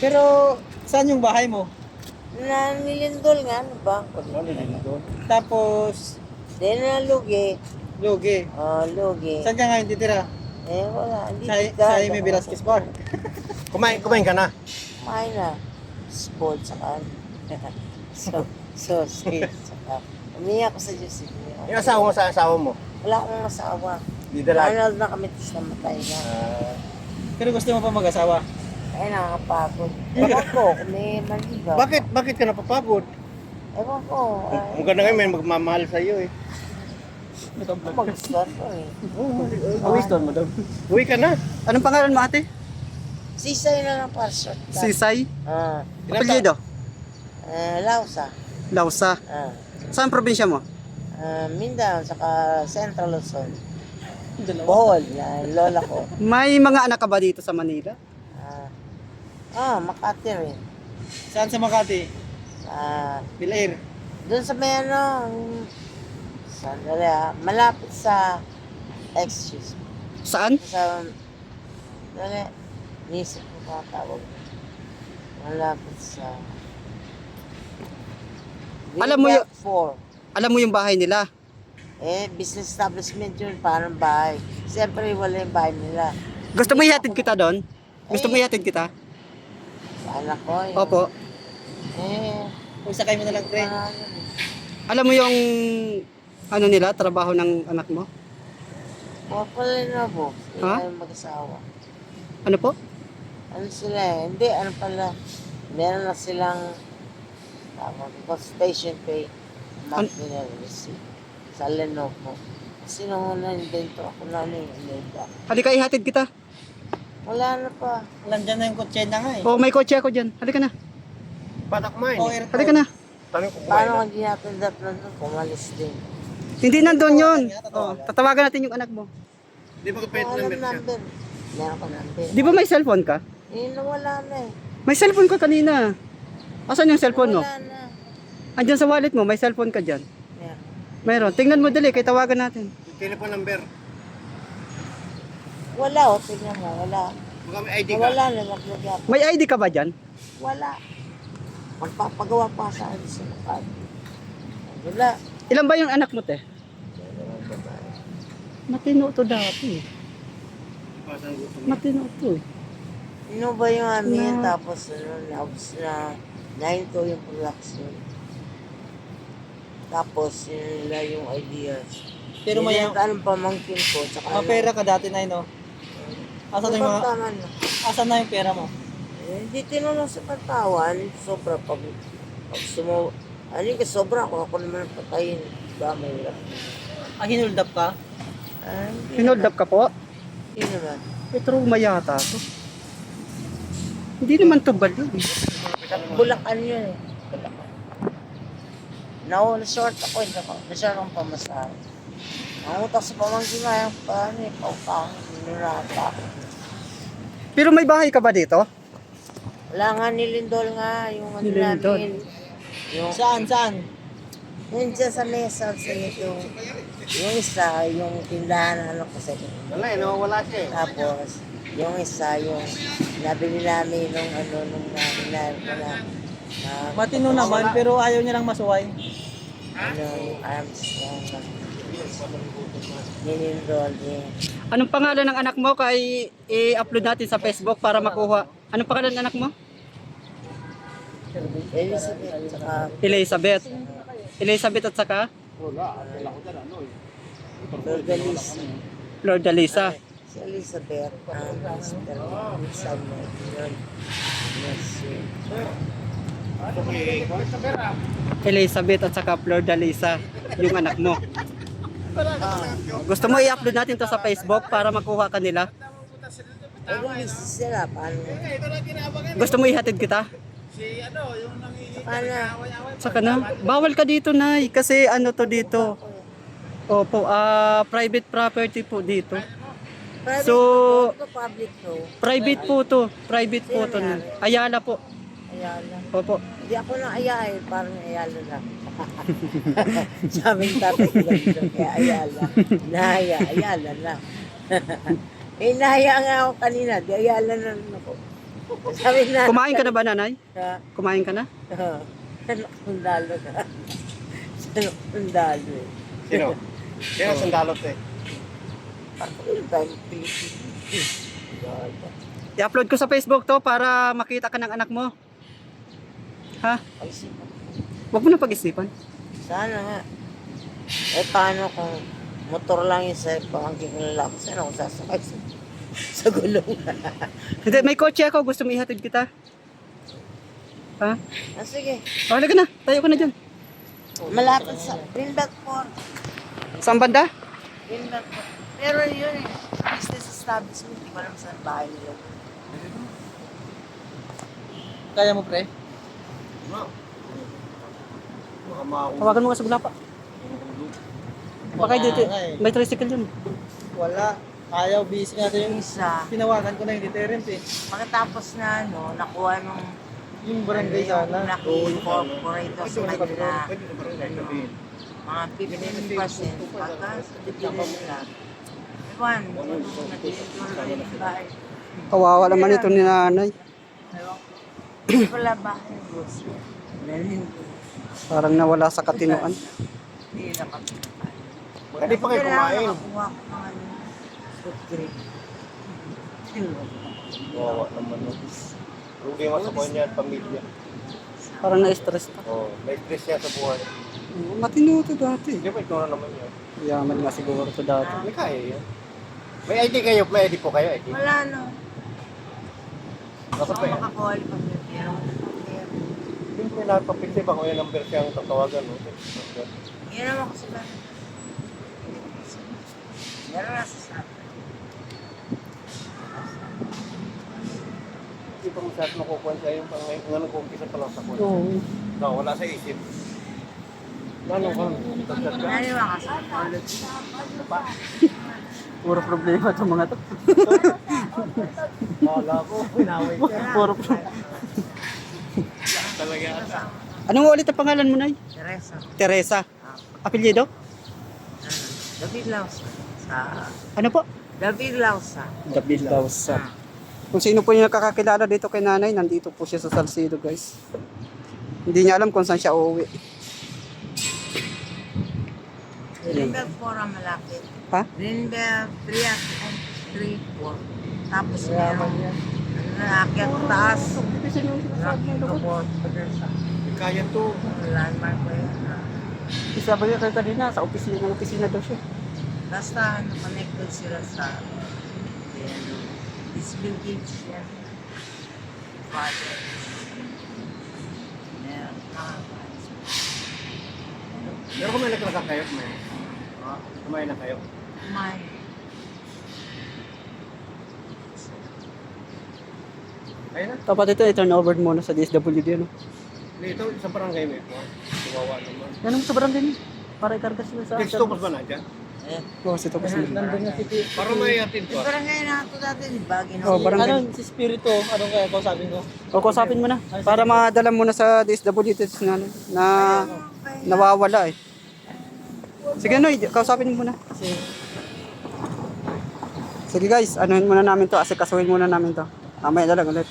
Pero, saan yung bahay mo? Na nilindol nga, ano ba? Tapos, Di na lugi. Lugi. Oh, lugi. Saan ka ngayon titira? Eh, wala. Hindi Sa, sa Jaime Velasquez Park. Kumain, kumain ka na. Kumain na. Sport, saka so, sausage, saka umiyak ko sa Diyos. Yung asawa mo sa asawa mo. Wala akong asawa. Di dala. Arnold na kami, tapos namatay na. Ah, Pero gusto mo pa mag-asawa? Ay, nakakapagod. Ewan ko, kung may maligaw. bakit, bakit ka napapagod? Ewan ko. Ay, Ang ganda ngayon, may magmamahal sa iyo eh. magustuhan ko eh. Awis doon, madam. Uwi ka na. Anong pangalan mo ate? Sisay na lang para short. Sisay? Ah, Apelyido? eh, Lausa. Lausa. Ah, Saan probinsya mo? ah, Mindanao, saka Central Luzon. Bohol, na lola ko. May mga anak ka ba dito sa Manila? Ah, ah Makati rin. Saan sa Makati? Ah, Bilair. doon sa may ano, yung- sandali ah, malapit sa, excuse me, Saan? sa, dali, nisip ko pa tawag. Malapit sa, Alam mo yung- Four. Alam mo yung bahay nila? Eh, business establishment yun, parang bahay. Siyempre, wala yung bahay nila. Gusto mo ihatid kita doon? Gusto mo ihatid kita? Anak ko yun. Opo. Eh, Kung sakay mo na lang parang yun. Alam mo yung ano nila, trabaho ng anak mo? Purple na po. Ha? Sila yung mag-asawa. Ano po? Ano sila eh? Hindi, ano pala. Meron na silang tawag ko, station pay. Monthly na receipt. Sa Lenovo. Kasi nung una invento ako na ano yung. Halika ihatid kita. Wala na pa. Nandyan na yung kotse na nga eh. Oh. Oh, may kotse ako dyan. Halika na. Patak kumain. eh. Halika na. Tanong ko kumain Paano na. kung ginatandap na doon? Pumalis din. Hindi nandun yun. Oh, tatawagan natin yung anak mo. Di ba kapit Wala number siya? number. Meron ko number. Di ba may cellphone ka? Eh, nawala na eh. May cellphone ka kanina. Asan yung cellphone mo? Wala na. Andyan sa wallet mo, may cellphone ka dyan. Meron. Tingnan mo dali, kay tawagan natin. Yung telephone number. Wala o, tingnan mo. Wala. Baka may ID ka. Wala na. Naglagyan. May ID ka ba dyan? Wala. Magpapagawa pa sa akin sa lakad. Wala. Ilan ba yung anak mo, te? Matino to dati. Matino to. Ano ba yung amin? Na- Tapos ano, naubos na nine ko yung production. Tapos yun nila yung ideas. Pero may Yun ang pamangkin ko. Tsaka mga pera ka dati na no? Asan na yung mga, Tama na. asan na yung pera mo? Eh, Hindi tinulong sa katawan. Sobra pag, pag sumo. Ano yung sobra ako. Ako naman ang patayin. Ba, mahirap. Ah, hinuldap ka? Ah, hindi Hinuldap ka po? naman. Hindi naman. Petroma yata to. Hindi naman to baliw eh. Bulacan yun eh. Now, na-short ako, hindi ako. Na-short akong pamasahe. Ang utak sa pamangkin na yung paano pautang. Ninurata ako. Pero may bahay ka ba dito? Wala nga nilindol nga, yung ano Nilindol. namin. Yung, Saan, saan? yun dyan sa mesa, sa yung, yung isa, yung tindahan na ano kasi. Wala eh, nawawala siya eh. Tapos, yung isa, yung nabili namin nung ano, nung namin ko na, na, Matino naman, pero ayaw niya lang masuway. Ano, yung Armstrong na nilindol eh. Anong pangalan ng anak mo kay i-upload natin sa Facebook para makuha? Anong pangalan ng anak mo? Elizabeth, saka Elizabeth. Elizabeth at saka Bergalisi. Lord Alisa. Si Elizabeth, ang Mr. Yun. Yes. Elizabeth at saka Flor Dalisa, yung anak mo. Gusto mo i-upload natin to sa Facebook para makuha ka nila? Sila, paano? Gusto mo ihatid kita? Paano? Saka na, bawal ka dito na kasi ano to dito. Opo, ah private property po dito. Private So- to, public to. Private po to, private po to. Ayala po. Ayala. Opo. Hindi ako na ayay, parang ayala lang. Sa aming tatay ko lang doon, kaya ayala. Nahaya, ayala na. eh, nahaya nga ako kanina, di ayala na rin ako. Sabi na. Kumain ka na ba, nanay? Ha? Kumain ka na? Sundalo ka. Sundalo eh. Sino? Sino sandalot eh? Ako. I-upload ko sa Facebook to para makita ka ng anak mo. Ha? Ay, sipa. Huwag mo na pag-isipan. Sana nga. Eh, paano kung motor lang yung sa pangangking lalaki? Saan ako sasakay sa, sa gulong? Hindi, may kotse ako. Gusto mo ihatid kita? Ha? ah, sige. Wala ka na. Tayo ka na dyan. Malapit sa Greenback Port. Saan banda? Greenback Port. Pero yun eh, business establishment. Hindi ko alam saan bahay nila. Kaya mo, pre? No. Baka mauna. Tawagan mo ka sa Bulapa. Baka dito. nga eh. May tricycle dun. Wala. Ayaw, busy nga yung Isa, tinawagan ko na yung deterrent eh. pagkatapos na ano, nakuha nung Yung barangay sana. naki-incorporate sa kanila sabihin? mga 15% pagka bibili nila. Ewan, nag-incorporate yung bahay. Kawawa naman ito ni nanay. Ewan Hindi. Dalhin ko. Parang nawala sa katinoan. Hindi na kami. Hindi pa kayo kumain. Nakakuha ko ng ano, fruit drink. Wawa naman. Problema sa kanya at pamilya. Parang na-stress ka. Oh, may stress siya sa buhay. Oo, Matino ito dati. Hindi ba ikaw na naman yan? Yaman nga siguro ito dati. May kaya yan. May ID kayo? May ID po kayo? ID? Wala no. Dapat Ako pa yan. makakuha. Yung may napapicture ba kung yung number siyang tatawagan? No? Yan naman ko sila. Meron na sa sabi. Hindi pa masyadong makukuha siya yung pang nga nag-umpisa pa lang sa kwan. Oo. No, wala sa isip. Ano ka? Tagtag ka? Naniwa ka sa college. Puro problema ito mga to. Wala ko. Pinaway ka. Puro problema. Talaga ata. Anong ulit ang pangalan mo, Nay? Teresa. Teresa. Apelyido? Ano? David Lausa. Sa... Ano po? David Lausa. David Lausa. Kung sino po yung nakakakilala dito kay nanay, nandito po siya sa Salcedo, guys. Hindi niya alam kung saan siya uuwi. Greenbelt 4 ang malapit. Ha? Greenbelt 3 at 3, 4. Tapos meron. Ano na, akyat taas. Dun sa Kaya to. landmark ko yun. ah. Isa ba yun kayo kanina? Sa opisina, ng opisina daw siya. Basta ano, connected sila sa yan, this Gates yan. Project. Pero kung may nagkaka kayo, may. Ah, kumain na kayo. Kumain. Ayun na. Dapat ito, i-turn over muna sa DSWD, ano? Dito, sa barangay may po. Kawawa naman. Yan ang sobrang din. Para ikarga sila sa... Next stop ba na dyan? Eh, Oo, si Topos na. Nandun na si. Para may atid yung pa. barangay na ito dati, di ba? Oh, barangay. Ano, si Spirito, anong kaya ko sabi ko? O, kausapin mo na. Para madala mo na sa DSWD na, na nawawala eh. Sige, Noy, kausapin mo na. Kasi Sige guys, anuhin muna namin to, asikasuhin muna namin to. Mamaya na lang ulit.